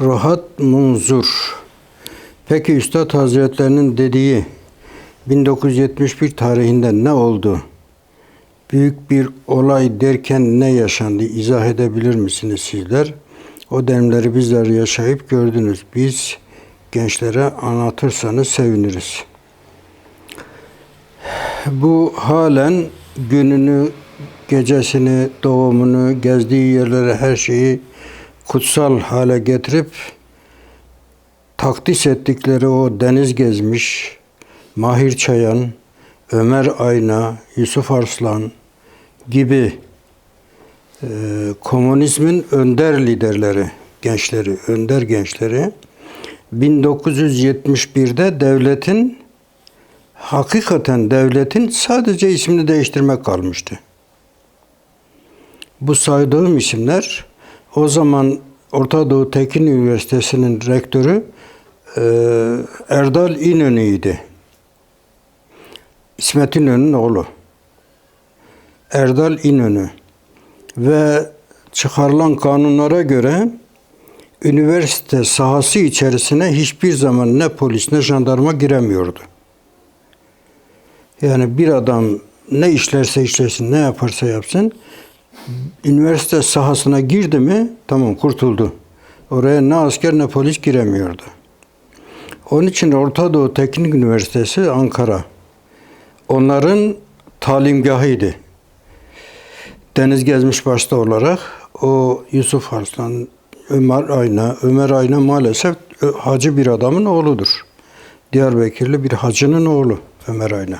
Rahat Munzur. Peki Üstad Hazretlerinin dediği 1971 tarihinde ne oldu? Büyük bir olay derken ne yaşandı? İzah edebilir misiniz sizler? O dönemleri bizler yaşayıp gördünüz. Biz gençlere anlatırsanız seviniriz. Bu halen gününü, gecesini, doğumunu, gezdiği yerlere her şeyi kutsal hale getirip takdis ettikleri o deniz gezmiş Mahir Çayan, Ömer Ayna, Yusuf Arslan gibi e, komünizmin önder liderleri, gençleri, önder gençleri 1971'de devletin hakikaten devletin sadece ismini değiştirmek kalmıştı. Bu saydığım isimler o zaman Orta Doğu Tekin Üniversitesi'nin rektörü e, Erdal İnönü'ydü. İsmet İnönü'nün oğlu. Erdal İnönü. Ve çıkarılan kanunlara göre üniversite sahası içerisine hiçbir zaman ne polis ne jandarma giremiyordu. Yani bir adam ne işlerse işlesin, ne yaparsa yapsın, üniversite sahasına girdi mi tamam kurtuldu. Oraya ne asker ne polis giremiyordu. Onun için Orta Doğu Teknik Üniversitesi Ankara. Onların talimgahıydı. Deniz Gezmiş başta olarak o Yusuf Arslan, Ömer Ayna, Ömer Ayna maalesef hacı bir adamın oğludur. Diyarbakırlı bir hacının oğlu Ömer Ayna.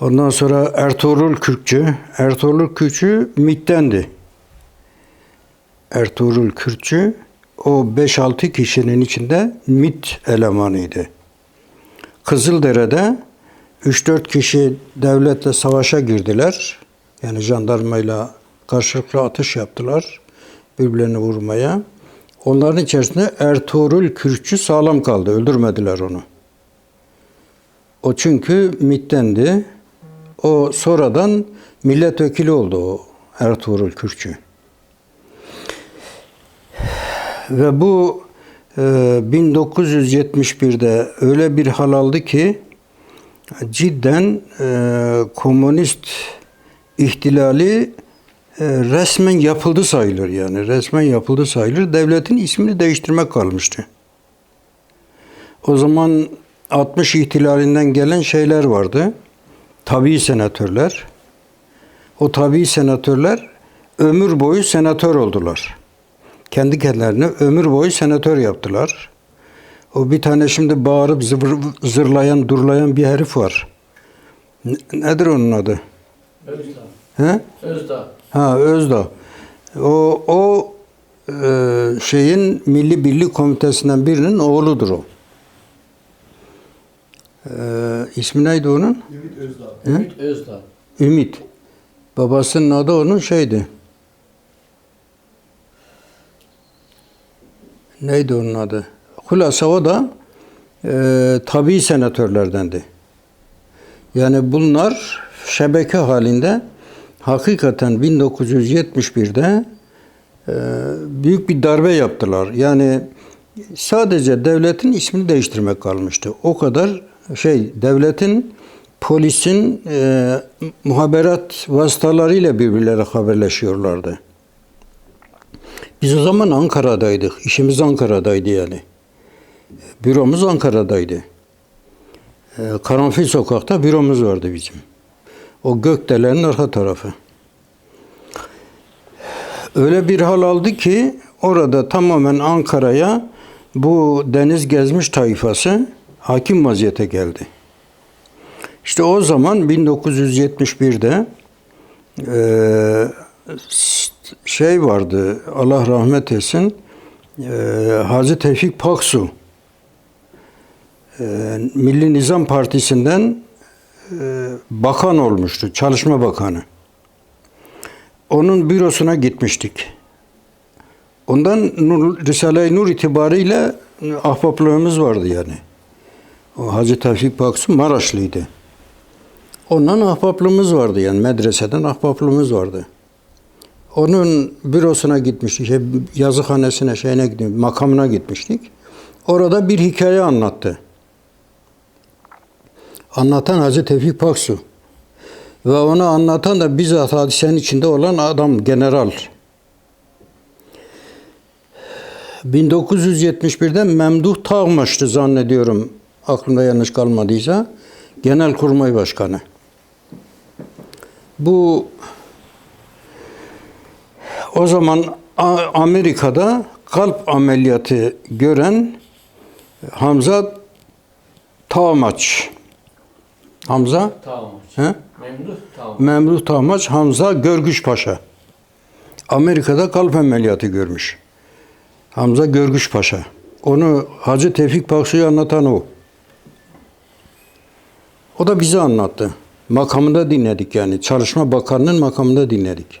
Ondan sonra Ertuğrul Kürkçü. Ertuğrul Kürkçü MİT'tendi. Ertuğrul Kürkçü o 5-6 kişinin içinde MİT elemanıydı. Kızıldere'de 3-4 kişi devletle savaşa girdiler. Yani jandarmayla karşılıklı atış yaptılar birbirlerini vurmaya. Onların içerisinde Ertuğrul Kürkçü sağlam kaldı. Öldürmediler onu. O çünkü MİT'tendi. O sonradan milletvekili oldu o Ertuğrul Kürkçü. Ve bu e, 1971'de öyle bir hal aldı ki cidden e, komünist ihtilali e, resmen yapıldı sayılır yani. Resmen yapıldı sayılır. Devletin ismini değiştirmek kalmıştı. O zaman 60 ihtilalinden gelen şeyler vardı. Tabii senatörler. O tabii senatörler ömür boyu senatör oldular. Kendi kendilerine ömür boyu senatör yaptılar. O bir tane şimdi bağırıp zıvır, zırlayan, durlayan bir herif var. Nedir onun adı? Özdağ. He? Özdağ. Ha Özdağ. O, o e, şeyin Milli Birlik Komitesi'nden birinin oğludur o. E, ismi neydi onun? Ümit Özdağ. Ümit Özdağ. Ümit. Babasının adı onun şeydi. Neydi onun adı? Hulasa o da e, tabi senatörlerdendi. Yani bunlar şebeke halinde hakikaten 1971'de e, büyük bir darbe yaptılar. Yani sadece devletin ismini değiştirmek kalmıştı. O kadar şey devletin polisin e, muhaberat vasıtalarıyla birbirleri haberleşiyorlardı. Biz o zaman Ankara'daydık. İşimiz Ankara'daydı yani. Büromuz Ankara'daydı. E, Karanfil sokakta büromuz vardı bizim. O gökdelenin arka tarafı. Öyle bir hal aldı ki orada tamamen Ankara'ya bu deniz gezmiş tayfası hakim vaziyete geldi. İşte o zaman 1971'de eee, şey vardı Allah rahmet etsin Hacı Tevfik Paksu eee, Milli Nizam Partisi'nden eee, bakan olmuştu, çalışma bakanı. Onun bürosuna gitmiştik. Ondan Nur, Risale-i Nur itibariyle ahbaplığımız vardı yani. O Hacı Tevfik Paksu Maraşlıydı. Ondan ahbaplığımız vardı yani medreseden ahbaplığımız vardı. Onun bürosuna gitmiştik, şey, yazıhanesine, şeyine gitmiştik, makamına gitmiştik. Orada bir hikaye anlattı. Anlatan Hacı Tevfik Paksu. Ve onu anlatan da bizzat hadisenin içinde olan adam, general. 1971'de Memduh Tağmaş'tı zannediyorum. Aklımda yanlış kalmadıysa. Genelkurmay Başkanı. Bu o zaman Amerika'da kalp ameliyatı gören Hamza Tağmaç. Hamza Tamam. he? Memduh tamam. Memduh Tağmaç Hamza Görgüş Paşa. Amerika'da kalp ameliyatı görmüş. Hamza Görgüş Paşa. Onu Hacı Tevfik Paksu'yu anlatan o. O da bize anlattı. Makamında dinledik yani. Çalışma Bakanı'nın makamında dinledik.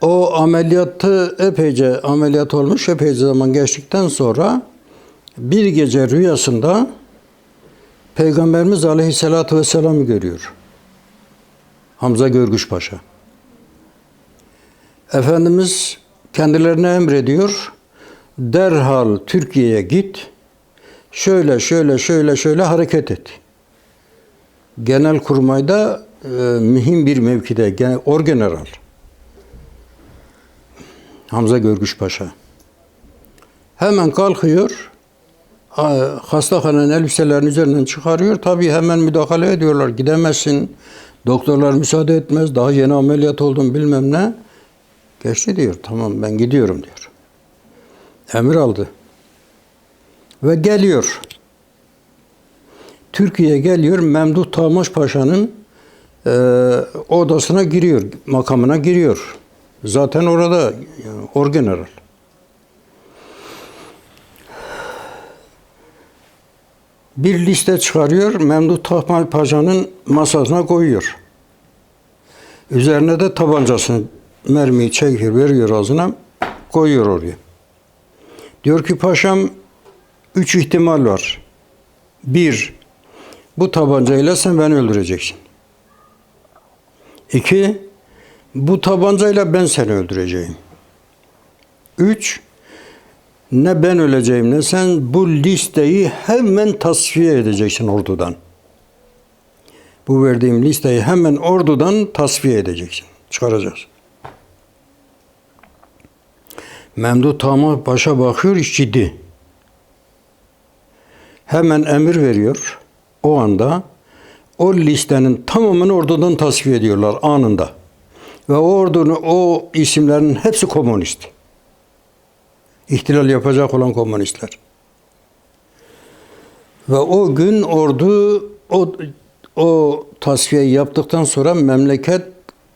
O ameliyatı epeyce ameliyat olmuş, epeyce zaman geçtikten sonra bir gece rüyasında Peygamberimiz Aleyhisselatü Vesselam'ı görüyor. Hamza Görgüş Paşa. Efendimiz kendilerine emrediyor. Derhal Türkiye'ye git. Şöyle şöyle şöyle şöyle hareket et. Genel kurmayda e, mühim bir mevkide, gen- orgeneral. Hamza Görgüş Paşa. Hemen kalkıyor. Ha- Hastahanenin elbiselerini üzerinden çıkarıyor. Tabii hemen müdahale ediyorlar. Gidemezsin. Doktorlar müsaade etmez. Daha yeni ameliyat oldum bilmem ne. Geçti diyor. Tamam ben gidiyorum diyor. Emir aldı. Ve geliyor. Türkiye'ye geliyor. Memduh Tamaş Paşa'nın e, odasına giriyor. Makamına giriyor. Zaten orada yani, orgeneral. Bir liste çıkarıyor. Memduh Tamaş Paşa'nın masasına koyuyor. Üzerine de tabancasını mermiyi çekiyor, veriyor ağzına, koyuyor oraya. Diyor ki paşam üç ihtimal var. Bir, bu tabancayla sen beni öldüreceksin. İki, bu tabancayla ben seni öldüreceğim. Üç, ne ben öleceğim ne sen bu listeyi hemen tasfiye edeceksin ordudan. Bu verdiğim listeyi hemen ordudan tasfiye edeceksin. Çıkaracağız. Memduh Tamam başa bakıyor, iş ciddi. Hemen emir veriyor. O anda o listenin tamamını ordudan tasfiye ediyorlar anında. Ve o ordunun, o isimlerin hepsi komünist. İhtilal yapacak olan komünistler. Ve o gün ordu o o tasfiyeyi yaptıktan sonra memleket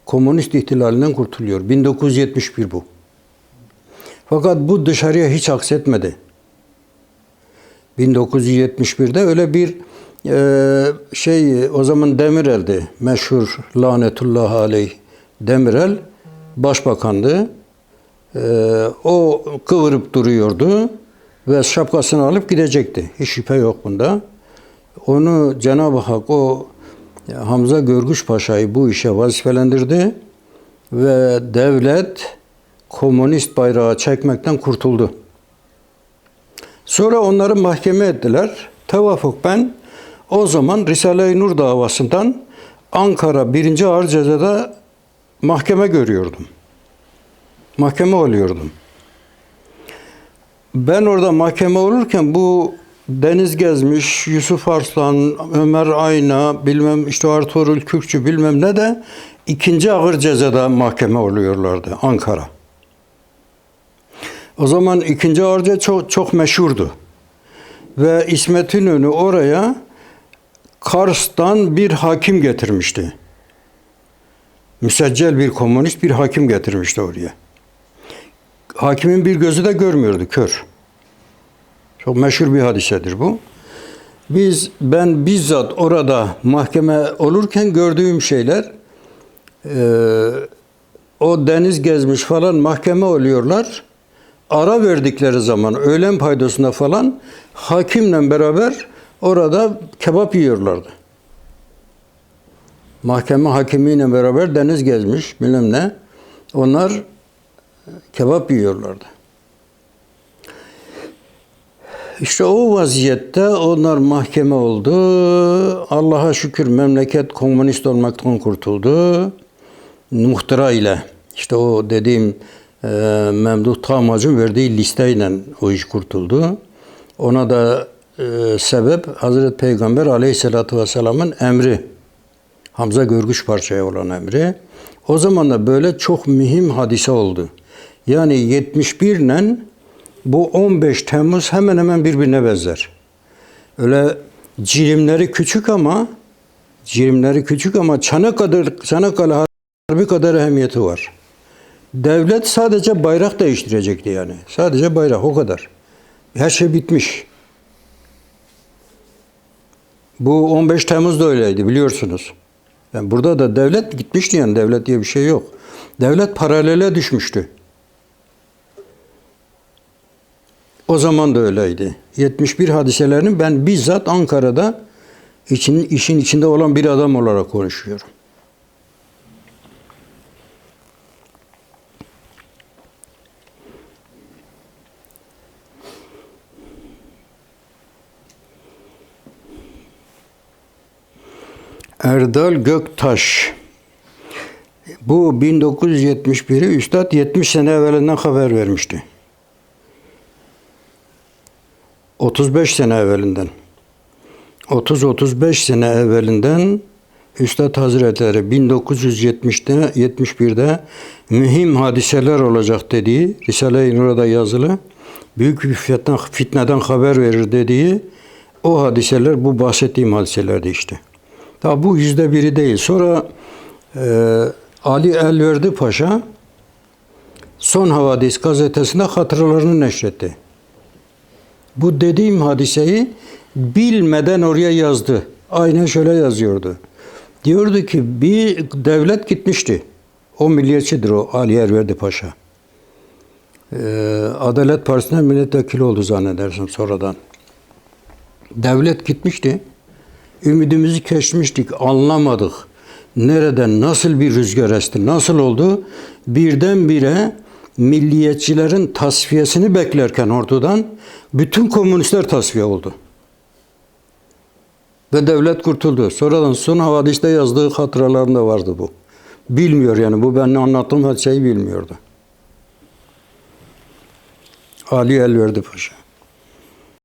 komünist ihtilalinden kurtuluyor. 1971 bu. Fakat bu dışarıya hiç aksetmedi. 1971'de öyle bir e, şey o zaman Demirel'di. Meşhur lanetullah aleyh Demirel başbakandı. E, o kıvırıp duruyordu ve şapkasını alıp gidecekti. Hiç şüphe yok bunda. Onu Cenab-ı Hak o Hamza Görgüş Paşa'yı bu işe vazifelendirdi ve devlet komünist bayrağı çekmekten kurtuldu. Sonra onları mahkeme ettiler. Tevafuk ben o zaman Risale-i Nur davasından Ankara 1. Ağır Ceza'da mahkeme görüyordum. Mahkeme oluyordum. Ben orada mahkeme olurken bu Deniz Gezmiş, Yusuf Arslan, Ömer Ayna, bilmem işte Ertuğrul Kürkçü bilmem ne de ikinci ağır cezada mahkeme oluyorlardı Ankara. O zaman ikinci ağır ceza çok, çok meşhurdu. Ve İsmet İnönü oraya Kars'tan bir hakim getirmişti. Müseccel bir komünist bir hakim getirmişti oraya. Hakimin bir gözü de görmüyordu, kör. Çok meşhur bir hadisedir bu. Biz, ben bizzat orada mahkeme olurken gördüğüm şeyler, e, o deniz gezmiş falan mahkeme oluyorlar. Ara verdikleri zaman öğlen paydosunda falan hakimle beraber orada kebap yiyorlardı. Mahkeme hakimiyle beraber deniz gezmiş bilmem ne. Onlar e, kebap yiyorlardı. İşte o vaziyette onlar mahkeme oldu. Allah'a şükür memleket komünist olmaktan kurtuldu. Muhtıra ile işte o dediğim e, Memduh Tamac'ın verdiği listeyle o iş kurtuldu. Ona da e, sebep Hazreti Peygamber Aleyhisselatü Vesselam'ın emri. Hamza Görgüç parçaya olan emri. O zaman da böyle çok mühim hadise oldu. Yani 71 ile bu 15 Temmuz hemen hemen birbirine benzer. Öyle cirimleri küçük ama cirimleri küçük ama Çanakkale, Çanakkale Harbi kadar ehemmiyeti var. Devlet sadece bayrak değiştirecekti yani. Sadece bayrak o kadar. Her şey bitmiş. Bu 15 Temmuz'da öyleydi biliyorsunuz. Yani burada da devlet gitmişti yani devlet diye bir şey yok. Devlet paralele düşmüştü. O zaman da öyleydi. 71 hadiselerini ben bizzat Ankara'da için, işin içinde olan bir adam olarak konuşuyorum. Erdal Göktaş. Bu 1971'i Üstad 70 sene evvelinden haber vermişti. 35 sene evvelinden. 30-35 sene evvelinden Üstad Hazretleri 1970'te 71'de mühim hadiseler olacak dediği Risale-i Nur'da yazılı büyük bir fitneden, fitneden haber verir dediği o hadiseler bu bahsettiğim hadiselerdi işte. Tabi bu yüzde biri değil. Sonra e, Ali Elverdi Paşa Son Havadis gazetesinde hatıralarını neşretti. Bu dediğim hadiseyi bilmeden oraya yazdı. Aynen şöyle yazıyordu. Diyordu ki bir devlet gitmişti. O milliyetçidir o Ali Erverdi Paşa. Ee, Adalet Partisi'ne milletvekili oldu zannedersin sonradan. Devlet gitmişti. Ümidimizi kesmiştik, anlamadık. Nereden, nasıl bir rüzgar esti, nasıl oldu? Birdenbire milliyetçilerin tasfiyesini beklerken ortadan bütün komünistler tasfiye oldu. Ve devlet kurtuldu. Sonradan son havadiste yazdığı hatıralarında vardı bu. Bilmiyor yani bu ben anlattığım her şeyi bilmiyordu. Ali Elverdi Paşa.